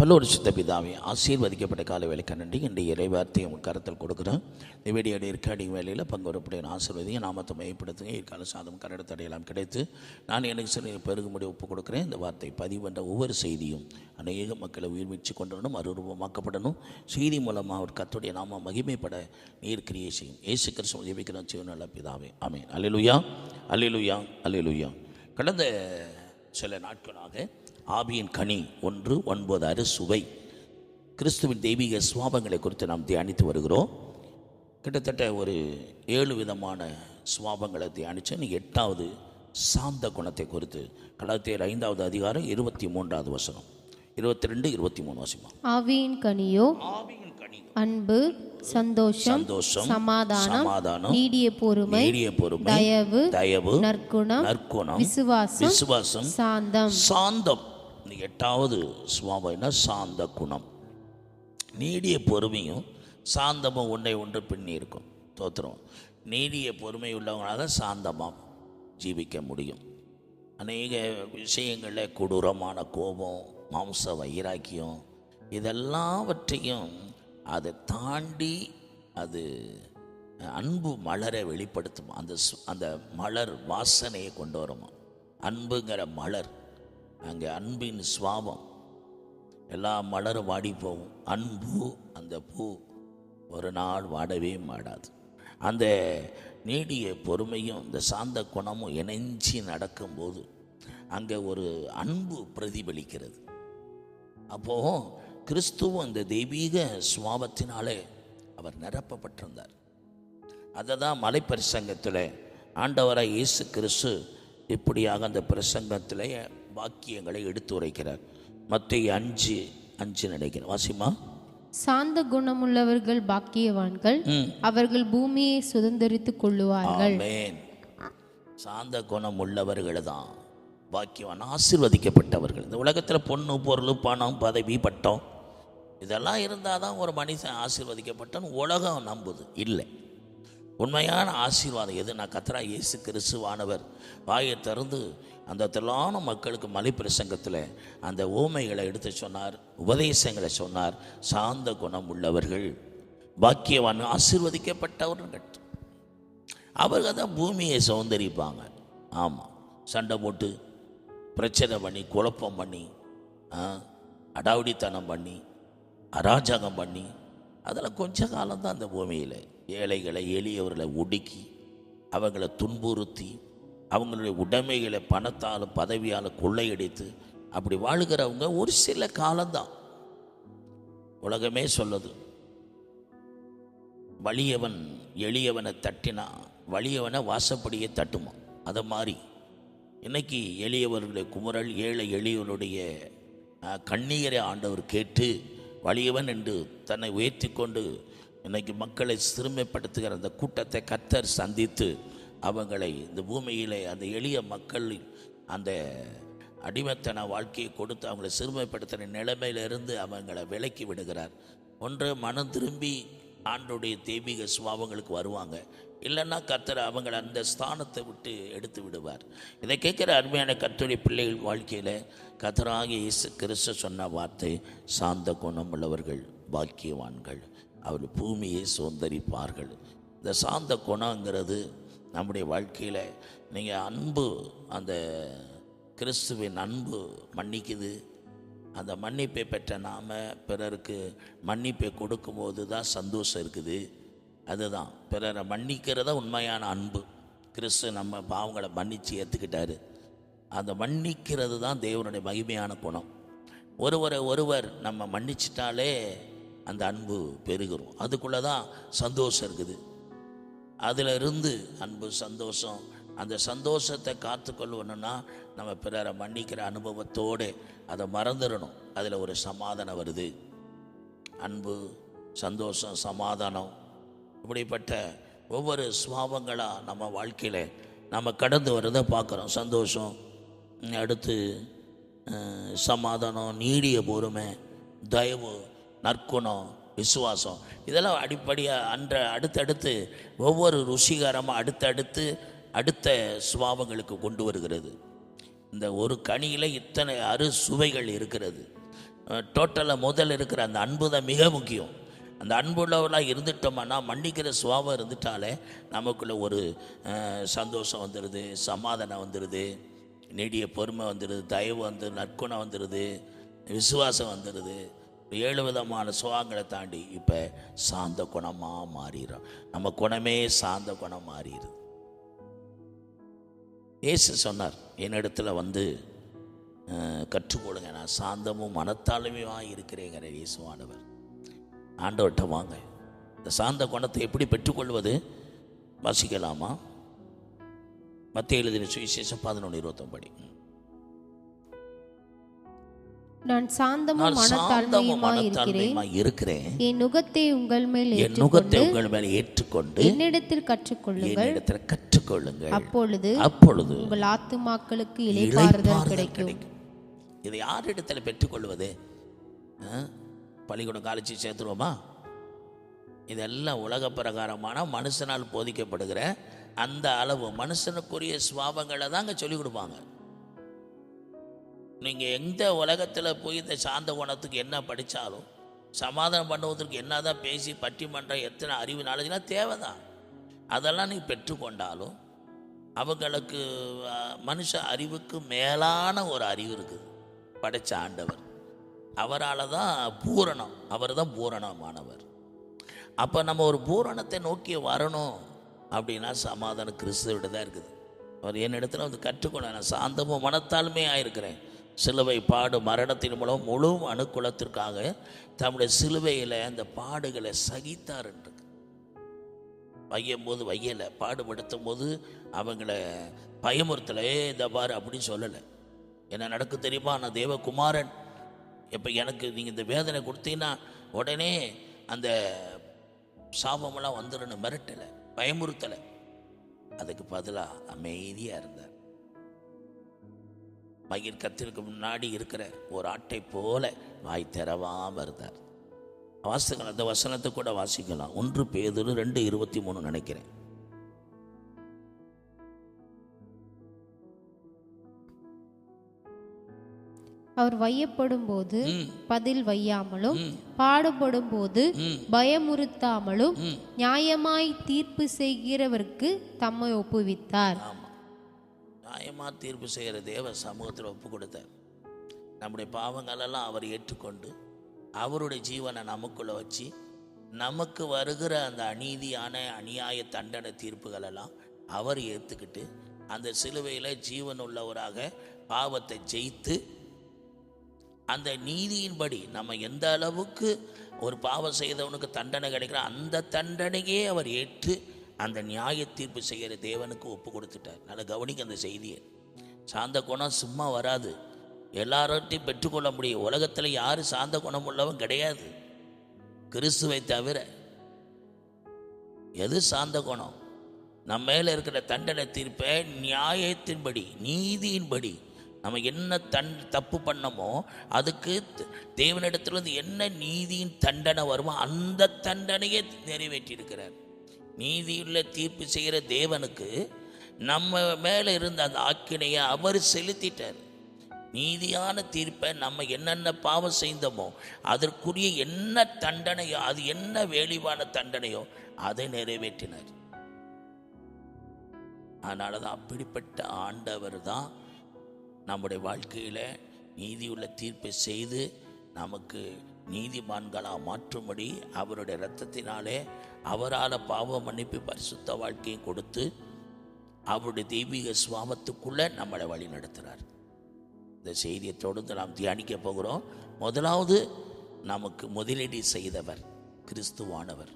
பல்லோரிசுத்த பிதாவே ஆசீர்வதிக்கப்பட்ட கால வேலைக்கு நன்றி. இன்றைய இறைவார்த்தையை உங்கள் கருத்தில் கொடுக்குறேன். இந்த வீடியோட இருக்காடி வேலையில் பங்கு ஆசீர்வதியும் நாமத்தை மையப்படுத்துங்க இக்கால சாதம் கரடத்தடையெல்லாம் கிடைத்து நான் எனக்கு சில பெருகும்படி ஒப்பு கொடுக்குறேன். இந்த வார்த்தை பதிவென்ற ஒவ்வொரு செய்தியும் அநேக மக்களை உயிர் மீட்சி கொண்டனும் அருரூபமாக்கப்படணும் செய்தி மூலமாக அவர் கத்துடைய நாம மகிமைப்பட நீர் கிரியை செய்யும் ஏசு கிருஷ்ணம் ஜெபிக்கிற சிவநல்ல பிதாவே. ஆமே அலிலுயா அலிலுயா அலிலுயா கடந்த சில நாட்களாக ஆவியின் கனி ஒன்று ஒன்பது அறு சுவை. கிறிஸ்துவின் தெய்வீக சுவாபங்களை குறித்து நாம் தியானித்து வருகிறோம். கிட்டத்தட்ட ஒரு ஏழு விதமான சுவாபங்களை தியானித்து இன்னைக்கு எட்டாவது சாந்த குணத்தை குறித்து கலாத்தியர் ஐந்தாவது அதிகாரம் இருபத்தி மூன்றாவது வசனம். இருபத்தி ரெண்டு இருபத்தி மூணு வசனம். ஆவியின் கனியோ ஆவியின் கனி. அன்பு சந்தோஷம் சந்தோஷம் சமாதானம் சமாதானம் நீடிய பொறுமை நீடிய பொறுமை தயவு தயவு நற்குணம் நற்குணம் விசுவாசம் விசுவாசம் சாந்தம். சாந்தம். எட்டாவது சுவாபம்னா சாந்த குணம். நீடிய பொறுமையும் சாந்தமும் ஒன்றை ஒன்று பின்னி இருக்கும். தோத்துரும். நீடிய பொறுமை உள்ளவங்களாக தான் சாந்தமாக ஜீவிக்க முடியும். அநேக விஷயங்களில் கொடூரமான கோபம் மாம்ச வைராக்கியம் இதெல்லாவற்றையும் அதை தாண்டி அது அன்பு மலரை வெளிப்படுத்தும்? அந்த அந்த மலர் வாசனையை கொண்டு வருமா? அன்புங்கிற மலர் அங்கே அன்பின் சுவாபம். எல்லா மலரும் வாடி போகும் அன்பு அந்த பூ ஒரு நாள் வாடவே மாடாது. அந்த நீடிய பொறுமையும் இந்த சாந்த குணமும் இணைஞ்சி நடக்கும்போது அங்கே ஒரு அன்பு பிரதிபலிக்கிறது. அப்போது கிறிஸ்துவும் அந்த தெய்வீக சுவாபத்தினாலே அவர் நிரப்பப்பட்டிருந்தார். அதை தான் மலை பிரசங்கத்தில் ஆண்டவராக இயேசு கிறிஸ்து இப்படியாக அந்த பிரசங்கத்திலேயே வாக்கியங்களை எடுத்து உரைக்கிறார். மத்திய அஞ்சு அஞ்சு நினைக்கிறேன். வாசிமா சாந்த குணமுள்ளவர்கள் பாக்கியவான்கள் அவர்கள் பூமியை சுதந்தரித்துக் கொள்ளுவார்கள். சாந்த குணம் உள்ளவர்கள் தான் பாக்கியவான் ஆசீர்வதிக்கப்பட்டவர்கள். இந்த உலகத்தில் பொண்ணு பொருள் பணம் பதவி பட்டம் இதெல்லாம் இருந்தால் தான் ஒரு மனுஷன் ஆசீர்வதிக்கப்பட்டான்னு உலகம் நம்புது. இல்லை. உண்மையான ஆசீர்வாதம் எது? நான் கத்ரா இயேசு கிறிஸ்துவானவர். வாயை திறந்து அந்த திரளான மக்களுக்கு மலை பிரசங்கத்தில் அந்த ஓமைகளை எடுத்து சொன்னார் உபதேசங்களை சொன்னார் சாந்த குணம் உள்ளவர்கள். பாக்கியவான் ஆசிர்வதிக்கப்பட்டவர்கள் அவர்கள் தான் பூமியை சௌந்தரிப்பாங்க ஆமாம் சண்டை போட்டு பிரச்சனை பண்ணி குழப்பம் பண்ணி ஆ, அடாவடித்தனம் பண்ணி அராஜகம் பண்ணி அதில் கொஞ்ச காலம்தான் அந்த பூமியில். ஏழைகளை எளியவர்களை ஒடுக்கி அவங்களை துன்புறுத்தி அவங்களுடைய உடைமைகளை பணத்தால் பதவியால் கொள்ளையடித்து அப்படி வாழுகிறவங்க ஒரு சில காலம்தான். உலகமே சொல்லுது. வலியவன் எளியவனை தட்டினா வலியவனை வாசப்படியே தட்டுமா? அதை மாதிரி. இன்னைக்கு எளியவர்களுடைய குமுறல் ஏழை எளியவனுடைய கண்ணீரை ஆண்டவர் கேட்டு வலியவன் என்று தன்னை உயர்த்தி கொண்டு இன்னைக்கு மக்களை சிறுமைப்படுத்துகிற அந்த கூட்டத்தை கத்தர் சந்தித்து அவங்களை இந்த பூமியிலே அந்த எளிய மக்கள் அந்த அடிமைத்தன வாழ்க்கையை கொடுத்து அவங்களை சிறுமைப்படுத்தின நிலைமையிலிருந்து அவங்களை விலக்கி விடுகிறார். ஒன்று மனம் திரும்பி ஆண்டுடைய தெய்வீக சுபாவங்களுக்கு வருவாங்க. இல்லைன்னா கத்தர் அவங்களை அந்த ஸ்தானத்தை விட்டு எடுத்து விடுவார். இதை கேட்குற அருமையான கத்துடைய பிள்ளைகள் வாழ்க்கையில் கத்தராகிய இயேசு கிறிஸ்து சொன்ன வார்த்தை சாந்த குணம் உள்ளவர்கள் பாக்கியவான்கள் அவர் பூமியை சுதந்தரிப்பார்கள். இந்த சாந்த குணங்கிறது நம்முடைய வாழ்க்கையில் நீங்கள் அன்பு அந்த கிறிஸ்துவின் அன்பு மன்னிக்குது. அந்த மன்னிப்பை பெற்ற நாம் பிறருக்கு மன்னிப்பை கொடுக்கும்போது தான் சந்தோஷம் இருக்குது. அதுதான். பிறரை மன்னிக்கிறதா உண்மையான அன்பு. கிறிஸ்து நம்ம பாவங்களை மன்னித்து ஏற்றுக்கிட்டாரு அந்த மன்னிக்கிறது தான் தேவனுடைய மகிமையான குணம். ஒருவரை ஒருவர் நம்ம மன்னிச்சிட்டாலே அந்த அன்பு பெருகிறோம். அதுக்குள்ளே தான் சந்தோஷம் இருக்குது. அதில் இருந்து அன்பு சந்தோஷம். அந்த சந்தோஷத்தை காத்துக்கொள்ளணும்னா நம்ம பிறரை மன்னிக்கிற அனுபவத்தோடு அதை மறந்துடணும். அதில் ஒரு சமாதானம் வருது. அன்பு சந்தோஷம் சமாதானம். இப்படிப்பட்ட ஒவ்வொரு சுவாபங்களாக நம்ம வாழ்க்கையில் நம்ம கடந்து வரதை பார்க்குறோம். சந்தோஷம் அடுத்து சமாதானம் நீடிய பொறுமை தயவு நற்குணம் விசுவாசம். இதெல்லாம் அடிப்படையாக அன்ற அடுத்தடுத்து ஒவ்வொரு ருசிகரமாக அடுத்தடுத்து அடுத்த சுபாவங்களுக்கு கொண்டு வருகிறது. இந்த ஒரு கனியில் இத்தனை அறு சுவைகள் இருக்கிறது. டோட்டலாக முதல் இருக்கிற அந்த அன்பு தான் மிக முக்கியம். அந்த அன்புள்ளவர்களாக இருந்துட்டோம்னா மன்னிக்கிற சுவாபம் இருந்துட்டாலே நமக்குள்ள ஒரு சந்தோஷம் வந்துடுது சமாதானம் வந்துடுது நெடிய பொறுமை வந்துடுது தயவு வந்து நற்குணம் வந்துடுது விசுவாசம் வந்துடுது ஏழு விதமான சுவாங்களை தாண்டி இப்போ சாந்த குணமாக மாறிடும் நம்ம குணமே சாந்த குணம் மாறிடுது. இயேசு சொன்னார் என்னிடத்துல வந்து கற்றுக்கொடுங்க. கற்றுக்கொள்ளுங்க நான் சாந்தமும் மனத்தாழ்மையாக இருக்கிறேங்கிற இயேசுவானவர். ஆண்டவர்கிட்ட வாங்க. இந்த சாந்த குணத்தை எப்படி பெற்றுக்கொள்வது? வாசிக்கலாமா? மத்திய எழுதின சுவிசேஷம் பதினொன்று இருபத்தொம்படி நான் சாந்தமும் மனத்தாழ்மையுமா இருக்கிறேன். என் நுகத்தை உங்கள் மேல் என் நுகத்தை உங்கள் மேலே ஏற்றுக்கொண்டு என்னிடத்தில் கற்றுக்கொள்ளுங்கள். என்னிடத்தில் கற்றுக்கொள்ளுங்கள். அப்பொழுது அப்பொழுது உங்கள் ஆத்துமாக்களுக்கு இளைப்பாறுதல் கிடைக்கும். இதை யார் இடத்துல பெற்றுக்கொள்வது? பள்ளிக்கூடம் காலேஜ் சேர்த்துருவோமா? இதெல்லாம் உலக பிரகாரமான மனுஷனால் போதிக்கப்படுகிற அந்த அளவு மனுஷனுக்குரிய சுவாபங்களை தாங்க சொல்லிக் கொடுப்பாங்க. நீங்கள் எந்த உலகத்தில் போய் இந்த சாந்த குணத்துக்கு என்ன படித்தாலும் சமாதானம் பண்ணுவதற்கு என்ன தான் பேசி பட்டிமன்றம் எத்தனை அறிவு நாலேஜ்லாம் தேவைதான். அதெல்லாம் நீ பெற்றுக்கொண்டாலும் அவங்களுக்கு மனுஷ அறிவுக்கு மேலான ஒரு அறிவு இருக்குது. படைத்த ஆண்டவர். அவரால் தான் பூரணம். அவர் தான் பூரணமானவர். அப்போ நம்ம ஒரு பூரணத்தை நோக்கி வரணும் அப்படின்னா சமாதானம் கிறிஸ்துவிட தான் இருக்குது. அவர் என்னிடத்துல வந்து கற்றுக்கொள்ள நான் சாந்தமும் மனத்தாலுமே இருக்கிறேன். சிலுவை பாடு மரணத்தின் மூலம் முழு அணுக்குலத்திற்காக தம்முடைய சிலுவையில் அந்த பாடுகளை சகித்தார் என்று. வையும் போது வையலை பாடுபடுத்தும் போது அவங்கள பயமுறுத்தலை இந்த பாரு அப்படின்னு சொல்லலை. என்ன நடக்கு தெரியுமா? நான் தேவகுமாரன். இப்போ எனக்கு நீங்கள் இந்த வேதனை கொடுத்தீங்கன்னா உடனே அந்த சாபமெல்லாம் வந்துடணும் மிரட்டலை பயமுறுத்தலை. அதுக்கு பதிலாக அமைதியாக இருந்தார். மயிர் கத்திற்கு முன்னாடி இருக்கிற ஒரு ஆட்டை போல வாய் திறவாம இருந்தார் வாசிக்கலாம் அந்த வசனத்தை கூட வாசிக்கலாம் ஒன்று பேதுரு ரெண்டு இருபத்தி மூணு நினைக்கிறேன் அவர் வையப்படும் போது. பதில் வையாமலும். பாடுபடும் போது. பயமுறுத்தாமலும். நியாயமாய் தீர்ப்பு செய்கிறவருக்கு தம்மை ஒப்புவித்தார் ஆமாம் நியாயமாக தீர்ப்பு செய்கிற தேவ சமூகத்தில் ஒப்பு கொடுத்தார். நம்முடைய பாவங்களெல்லாம் அவர் ஏற்றுக்கொண்டு அவருடைய ஜீவனை நமக்குள்ளே வச்சு நமக்கு வருகிற அந்த அநீதியான அநியாய தண்டனை தீர்ப்புகளெல்லாம் அவர் ஏற்றுக்கிட்டு அந்த சிலுவையில் ஜீவன் உள்ளவராக பாவத்தை ஜெயித்து அந்த நீதியின்படி நம்ம எந்த அளவுக்கு ஒரு பாவம் செய்தவனுக்கு தண்டனை கிடைக்கிறோம் அந்த தண்டனையே அவர் ஏற்று அந்த நியாய தீர்ப்பு செய்கிற தேவனுக்கு ஒப்பு கொடுத்துட்டார். நல்லா கவனிக்க அந்த செய்தியை. சாந்த குணம் சும்மா வராது. எல்லார்ட்டையும் பெற்றுக்கொள்ள முடியும். உலகத்தில் யார் சாந்த குணம் உள்ளவன் கிடையாது. கிறிஸ்துவை தவிர. எது சாந்த குணம்? நம்ம மேலே இருக்கிற தண்டனை தீர்ப்பை நியாயத்தின்படி நீதியின்படி. நம்ம என்ன தன் தப்பு பண்ணமோ அதுக்கு த- தேவனிடத்திலிருந்து என்ன நீதியின் தண்டனை வருமோ அந்த தண்டனையை நிறைவேற்றியிருக்கிறார். நீதியுள்ள தீர்ப்பு செய்கிற தேவனுக்கு நம்ம மேலே இருந்த அந்த ஆக்கினையை அவர் செலுத்திட்டார். நீதியான தீர்ப்பை நம்ம என்னென்ன பாவம் செய்தோமோ அதற்குரிய என்ன தண்டனையோ அது என்ன வேலிவான தண்டனையோ அதை நிறைவேற்றினார். அதனால தான் அப்படிப்பட்ட ஆண்டவர் தான் நம்முடைய வாழ்க்கையில் நீதியுள்ள தீர்ப்பை செய்து நமக்கு நீதிமான்களாக மாற்றும்படி அவருடைய இரத்தத்தினாலே அவரால் பாவ மன்னிப்பு பரிசுத்த வாழ்க்கையும் கொடுத்து அவருடைய தெய்வீக சுவாமத்துக்குள்ளே நம்மளை வழி நடத்துகிறார் இந்த செய்தியை தொடர்ந்து நாம் தியானிக்க போகிறோம். முதலாவது நமக்கு முதலீடு செய்தவர் கிறிஸ்துவானவர்.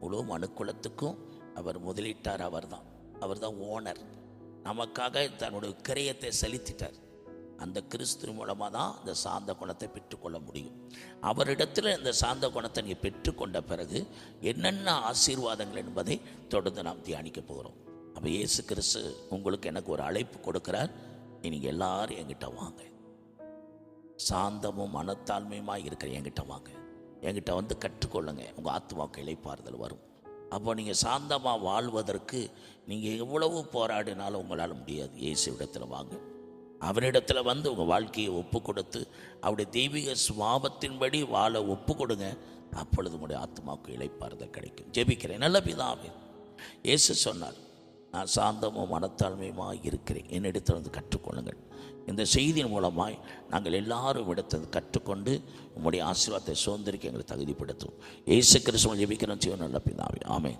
முழு மனுக்குலத்துக்கும் அவர் முதலீட்டார் அவர்தான். அவர்தான் ஓனர். நமக்காக தன்னுடைய கிரயத்தை செலுத்திட்டார். அந்த கிறிஸ்து மூலமாக தான் அந்த சாந்த குணத்தை பெற்றுக்கொள்ள முடியும். அவரிடத்தில் இந்த சாந்த குணத்தை நீ பெற்றுக்கொண்ட பிறகு என்னென்ன ஆசீர்வாதங்கள் என்பதை தொடர்ந்து நாம் தியானிக்க போகிறோம். அப்போ இயேசு கிறிஸ்து உங்களுக்கு எனக்கு ஒரு அழைப்பு கொடுக்கிறார். நீங்கள் எல்லாரும் என்கிட்ட வாங்க. சாந்தமும் மனத்தாழ்மையுமாக இருக்கிற என்கிட்ட வாங்க. என்கிட்ட வந்து கற்றுக்கொள்ளுங்க. உங்கள் ஆத்மாவுக்கு கிளைப்பாறுதல் வரும். அப்போ நீங்கள் சாந்தமாக வாழ்வதற்கு நீங்கள் எவ்வளவு போராடினாலும் உங்களால் முடியாது. இயேசு இடத்துல வாங்க. அவரிடத்தில் வந்து உங்கள் வாழ்க்கையை ஒப்பு கொடுத்து அவருடைய தெய்வீக சுவாபத்தின்படி வாழ ஒப்பு கொடுங்க அப்பொழுது உங்களுடைய ஆத்மாவுக்கு இளைப்பாறுதல் கிடைக்கும். ஜெபிக்கிறேன். நல்ல பிதாவே இயேசு சொன்னார் நான் சாந்தமும் மனத்தாழ்மையுமாக இருக்கிறேன். என்னிடத்தில் வந்து கற்றுக்கொள்ளுங்கள். இந்த செய்தியின் மூலமாய் நாங்கள் எல்லாரும் இடத்தை கற்றுக்கொண்டு உங்களுடைய ஆசீர்வாதத்தை சுதந்திரிக்க எங்களை தகுதிப்படுத்தும் இயேசு கிறிஸ்துவ ஜெபிக்கிறோம். சிவன் நல்ல பிதாவே. ஆமேன்.